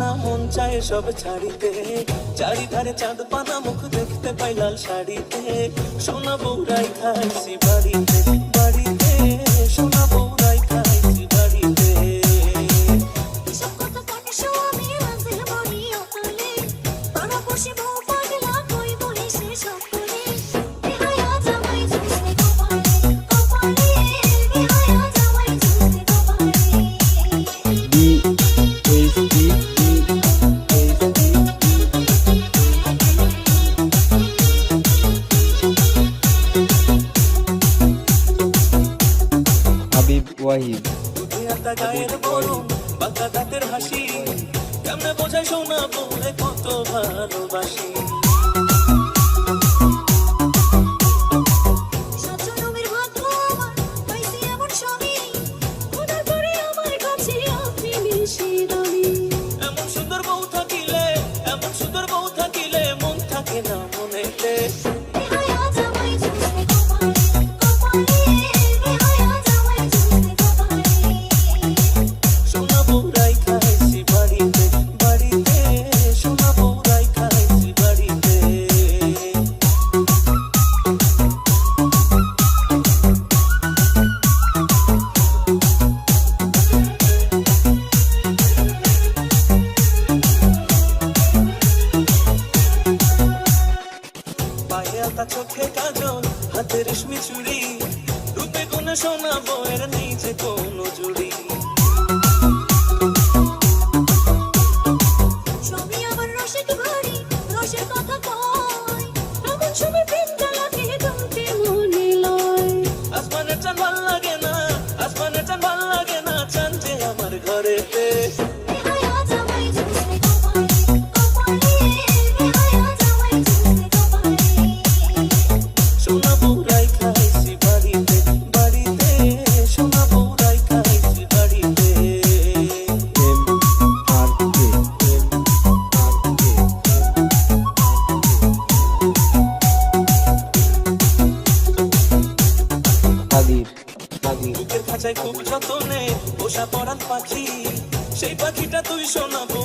না মন চায় সব ছাড়িতে। চারিধারে চাঁদ পানা মুখ দেখতে পাই লাল শাড়িতে। সোনা বউ খাইছি বাড়িতে। ওয়াহিদ। হাসি। কেমনে বোঝাই শোনা বলে কত ভালোবাসি। পাতা চোখে কাজল, হাতে রেশমি চুড়ি। রূপে কোনো সোনা বয়ের নিচে কোনো জুড়ি। ছবি আবার রসে ভরি রসের কথা রাখা খুব যতনে পোষা পরান পাখি সেই পাখিটা তুই শোনাবো।